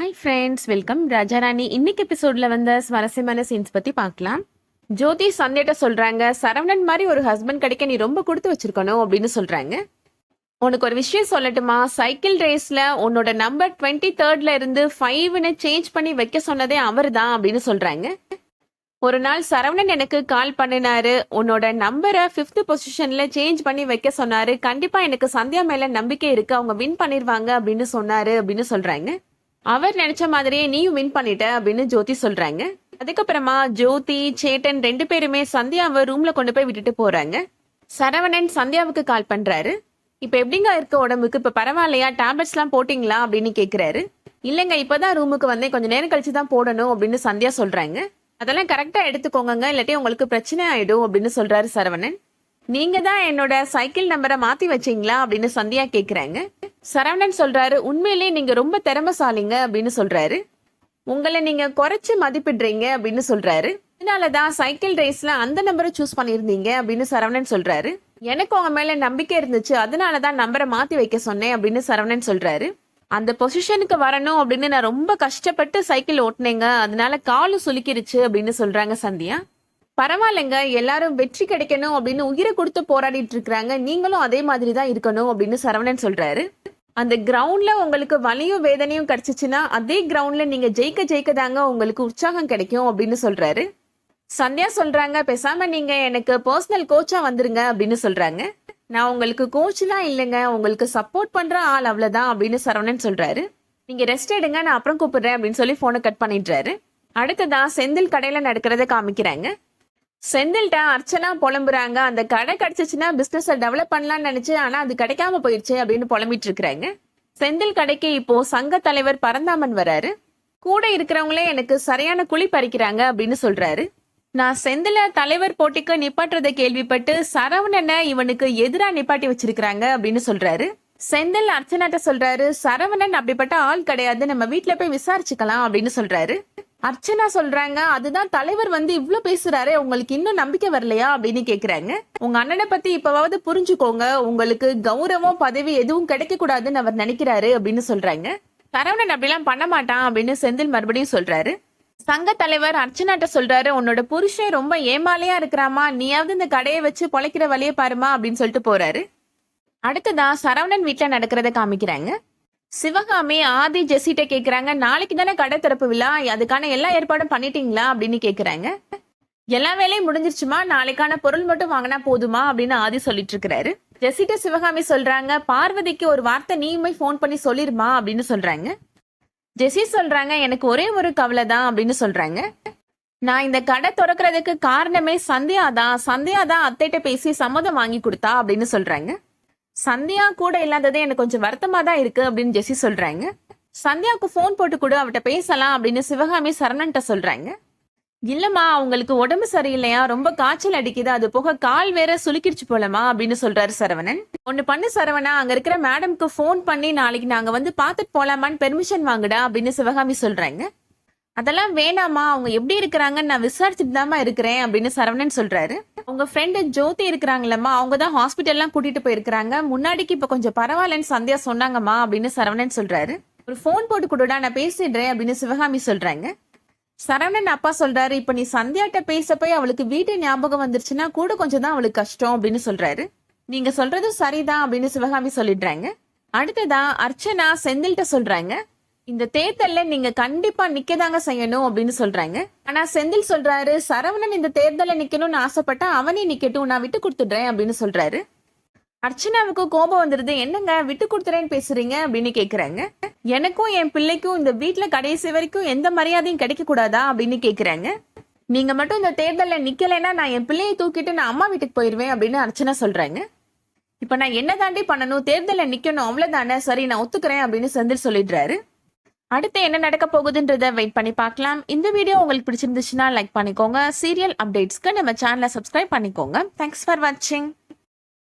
Hi friends welcome Raja Rani இன்னைக்கு எபிசோட்ல வந்த சுவாரஸ்யமான சீன்ஸ் பத்தி பார்க்கலாம். ஜோதி சந்தேட்ட சொல்றாங்க சரவணன் மாதிரி ஒரு ஹஸ்பண்ட் கிடைக்க நீ ரொம்ப கொடுத்து வச்சிருக்கணும் அப்படின்னு சொல்றாங்க. உனக்கு ஒரு விஷயம் சொல்லட்டுமா? சைக்கிள் ரேஸ்ல உன்னோட நம்பர் டுவெண்ட்டி தேர்ட்ல இருந்து ஃபைவ்னு சேஞ்ச் பண்ணி வைக்க சொன்னதே அவர் தான் அப்படின்னு சொல்றாங்க. ஒரு நாள் சரவணன் எனக்கு கால் பண்ணினாரு. உன்னோட நம்பரை ஃபிஃப்த் பொசிஷன்ல சேஞ்ச் பண்ணி வைக்க சொன்னாரு. கண்டிப்பா எனக்கு சந்தியா மேல நம்பிக்கை இருக்கு. அவங்க வின் பண்ணிருவாங்க அப்படின்னு சொன்னாரு அப்படின்னு சொல்றாங்க. அவர் நினைச்ச மாதிரியே நீயும் வின் பண்ணிட்ட அப்படின்னு ஜோதி சொல்றாங்க. அதுக்கப்புறமா ஜோதி சேட்டன் ரெண்டு பேருமே சந்தியாவை ரூம்ல கொண்டு போய் விட்டுட்டு போறாங்க. சரவணன் சந்தியாவுக்கு கால் பண்றாரு. இப்ப எப்படிங்க இருக்க உடம்புக்கு? இப்ப பரவாயில்லையா? டேப்லெட்ஸ் எல்லாம் போட்டீங்களா? அப்படின்னு கேக்குறாரு. இல்லைங்க இப்பதான் ரூமுக்கு வந்தேன். கொஞ்சம் நேரம் கழிச்சு தான் போடணும் அப்படின்னு சந்தியா சொல்றாங்க. அதெல்லாம் கரெக்டா எடுத்துக்கோங்க இல்லாட்டி உங்களுக்கு பிரச்சனை ஆயிடும் அப்படின்னு சொல்றாரு சரவணன். நீங்க தான் என்னோட சைக்கிள் நம்பரை மாத்தி வச்சீங்களா அப்படின்னு சந்தியா கேக்குறாங்க. சரவணன் சொல்றாரு உண்மையிலேயே நீங்க ரொம்ப திறமைசாலிங்க அப்படின்னு சொல்றாரு. உங்களை நீங்க குறைச்சு மதிப்பிடுறீங்க அப்படின்னு சொல்றாரு. அதனாலதான் சைக்கிள் ரேஸ்ல அந்த நம்பரை சூஸ் பண்ணியிருந்தீங்க அப்படின்னு சரவணன் சொல்றாரு. எனக்கு உங்க மேல நம்பிக்கை இருந்துச்சு அதனாலதான் நம்பரை மாத்தி வைக்க சொன்னேன் அப்படின்னு சரவணன் சொல்றாரு. அந்த பொசிஷனுக்கு வரணும் அப்படின்னு நான் ரொம்ப கஷ்டப்பட்டு சைக்கிள் ஓட்டினேங்க அதனால காலு சுலுக்கிருச்சு அப்படின்னு சொல்றாங்க சந்தியா. பரவாயில்லைங்க எல்லாரும் வெற்றி கிடைக்கணும் அப்படின்னு உயிரை கொடுத்து போராடிட்டு இருக்கிறாங்க. நீங்களும் அதே மாதிரி தான் இருக்கணும் அப்படின்னு சரவணன் சொல்றாரு. அந்த கிரவுண்ட்ல உங்களுக்கு வலியும் வேதனையும் கிடைச்சிச்சுன்னா அதே கிரவுண்ட்ல நீங்க ஜெயிக்க ஜெயிக்க தாங்க உங்களுக்கு உற்சாகம் கிடைக்கும் அப்படின்னு சொல்றாரு. சந்தியா சொல்றாங்க பேசாம நீங்க எனக்கு பர்சனல் கோச்சா வந்துருங்க அப்படின்னு சொல்றாங்க. நான் உங்களுக்கு கோச்லாம் இல்லைங்க. உங்களுக்கு சப்போர்ட் பண்ற ஆள் அவ்வளவுதான் அப்படின்னு சரவணன் சொல்றாரு. நீங்க ரெஸ்ட் எடுங்க நான் அப்புறம் கூப்பிடுறேன் அப்படின்னு சொல்லி போனை கட் பண்ணிடுறாரு. அடுத்ததான் செந்தில் கடையில நடக்கிறத காமிக்கிறாங்க. செந்தில்ட்ட அர்ச்சனா புலம்புறாங்க. அந்த கடை கிடைச்சிச்சுன்னா பிசினஸ் டெவலப் பண்ணலாம்னு நினைச்சு ஆனா அது கிடைக்காம போயிருச்சு அப்படின்னு புலம்பிட்டு இருக்கிறாங்க. செந்தில் கடைக்கு இப்போ சங்க தலைவர் பரந்தாமன் வராரு. கூட இருக்கிறவங்களே எனக்கு சரியான குழி பறிக்கிறாங்க அப்படின்னு சொல்றாரு. நான் செந்தில தலைவர் போட்டிக்கு நிப்பாட்டுறதை கேள்விப்பட்டு சரவணனை இவனுக்கு எதிராக நிப்பாட்டி வச்சிருக்கிறாங்க அப்படின்னு சொல்றாரு. செந்தில் அர்ச்சனாட்ட சொல்றாரு சரவணன் அப்படிப்பட்ட ஆள் கிடையாது. நம்ம வீட்டுல போய் விசாரிச்சுக்கலாம் அப்படின்னு சொல்றாரு. அர்ச்சனா சொல்றாங்க அதுதான் தலைவர் வந்து இவ்வளவு பேசுறாரு உங்களுக்கு இன்னும் நம்பிக்கை வரலையா? அப்படின்னு கேக்குறாங்க. உங்க அண்ணனை பத்தி இப்பவாவது புரிஞ்சுக்கோங்க. உங்களுக்கு கௌரவம் பதவி எதுவும் கிடைக்க கூடாதுன்னு அவர் நினைக்கிறாரு அப்படின்னு சொல்றாங்க. சரவணன் அப்படிலாம் பண்ண மாட்டான் அப்படின்னு செந்தில் மறுபடியும் சொல்றாரு. சங்க தலைவர் அர்ச்சனாட்ட சொல்றாரு உன்னோட புருஷன் ரொம்ப ஏமாலையா இருக்கிறாமா நீயாவது இந்த கடையை வச்சு பொழைக்கிற வழியை பாருமா அப்படின்னு சொல்லிட்டு போறாரு. அடுத்ததான் சரவணன் வீட்டுல நடக்கிறத காமிக்கிறாங்க. சிவகாமி ஆதி ஜெசிட்ட கேக்குறாங்க. நாளைக்கு தானே கடை திறப்பு விழா. அதுக்கான எல்லா ஏற்பாடும் பண்ணிட்டீங்களா அப்படின்னு கேக்குறாங்க. எல்லா வேலையும் முடிஞ்சிருச்சுமா? நாளைக்கான பொருள் மட்டும் வாங்கினா போதுமா அப்படின்னு ஆதி சொல்லிட்டு இருக்கிறாரு. ஜெசிட்ட சிவகாமி சொல்றாங்க பார்வதிக்கு ஒரு வார்த்தை நீயுமே ஃபோன் பண்ணி சொல்லிருமா? அப்படின்னு சொல்றாங்க. ஜெசி சொல்றாங்க எனக்கு ஒரே ஒரு கவலை தான் அப்படின்னு சொல்றாங்க. நான் இந்த கடை திறக்கிறதுக்கு காரணமே சந்தியா தான். சந்தியா தான் அத்தைகிட்ட பேசி சம்மதம் வாங்கி கொடுத்தா அப்படின்னு சொல்றாங்க. சந்தியா கூட இல்லாததே எனக்கு கொஞ்சம் வருத்தமா தான் இருக்கு அப்படின்னு ஜெசி சொல்றாங்க. சந்தியாவுக்கு ஃபோன் போட்டு கொடு அவட்ட பேசலாம் அப்படின்னு சிவகாமி சரணன்ட்ட சொல்றாங்க. இல்லம்மா அவங்களுக்கு உடம்பு சரியில்லையா? ரொம்ப காய்ச்சல் அடிக்குது அது போக கால் வேற சுலுக்கிடுச்சு போலமா அப்படின்னு சொல்றாரு சரவணன். ஒன்னு பண்ணு சரவணா அங்க இருக்கிற மேடம்க்கு ஃபோன் பண்ணி நாளைக்கு நாங்க வந்து பாத்துட்டு போலாமான்னு பெர்மிஷன் வாங்குடா அப்படின்னு சிவகாமி சொல்றாங்க. அதெல்லாம் வேணாமா அவங்க எப்படி இருக்கிறாங்கன்னு நான் விசாரிச்சுட்டு தாமா இருக்கிறேன் அப்படின்னு சரவணன் சொல்றாரு. உங்க ஃப்ரெண்டு ஜோதி இருக்கிறாங்களம்மா அவங்க தான் ஹாஸ்பிட்டல்லாம் கூட்டிட்டு போயிருக்கிறாங்க. முன்னாடிக்கு இப்ப கொஞ்சம் பரவாயில்லன்னு சந்தியா சொன்னாங்கம்மா அப்படின்னு சரவணன் சொல்றாரு. ஒரு ஃபோன் போட்டு கொடுடா நான் பேசிடுறேன் அப்படின்னு சிவகாமி சொல்றாங்க. சரவணன் அப்பா சொல்றாரு இப்ப நீ சந்தியாட்ட பேச போய் அவளுக்கு வீட்டு ஞாபகம் வந்துருச்சுன்னா கூட கொஞ்சம் தான் அவளுக்கு கஷ்டம் அப்படின்னு சொல்றாரு. நீங்க சொல்றதும் சரிதான் அப்படின்னு சிவகாமி சொல்லிடுறாங்க. அடுத்ததா அர்ச்சனா செந்தில்கிட்ட சொல்றாங்க. இந்த தேர்தல்ல நீங்க கண்டிப்பா நிக்கதாங்க செய்யணும் அப்படின்னு சொல்றாங்க. ஆனா செந்தில் சொல்றாரு சரவணன் இந்த தேர்தல நிக்கணும்னு ஆசைப்பட்டா அவனே நிக்கட்டும் நான் விட்டு கொடுத்துடுறேன் அப்படின்னு சொல்றாரு. அர்ச்சனாவுக்கு கோபம் வந்துருது என்னங்க விட்டு கொடுத்துறேன்னு பேசுறீங்க அப்படின்னு கேக்குறாங்க. எனக்கும் என் பிள்ளைக்கும் இந்த வீட்டுல கடைசி வரைக்கும் எந்த மரியாதையும் கிடைக்க கூடாதா அப்படின்னு கேக்குறாங்க. நீங்க மட்டும் இந்த தேர்தல்ல நிக்கலைன்னா நான் என் பிள்ளையை தூக்கிட்டு நான் அம்மா வீட்டுக்கு போயிருவேன் அப்படின்னு அர்ச்சனா சொல்றாங்க. இப்ப நான் என்ன தாண்டி பண்ணணும்? தேர்தல்ல நிக்கணும் அவ்வளவுதானே? சரி நான் ஒத்துக்கிறேன் அப்படின்னு செந்தில் சொல்லிடுறாரு. அடுத்து என்ன நடக்க போகுதுன்றத வெயிட் பண்ணி பார்க்கலாம். இந்த வீடியோ உங்களுக்கு பிடிச்சிருந்துச்சுன்னா லைக் பண்ணிக்கோங்க. சீரியல் அப்டேட்ஸ்க்கு நம்ம சேனலை சப்ஸ்கிரைப் பண்ணிக்கோங்க. தேங்க்ஸ் ஃபார் வாட்சிங்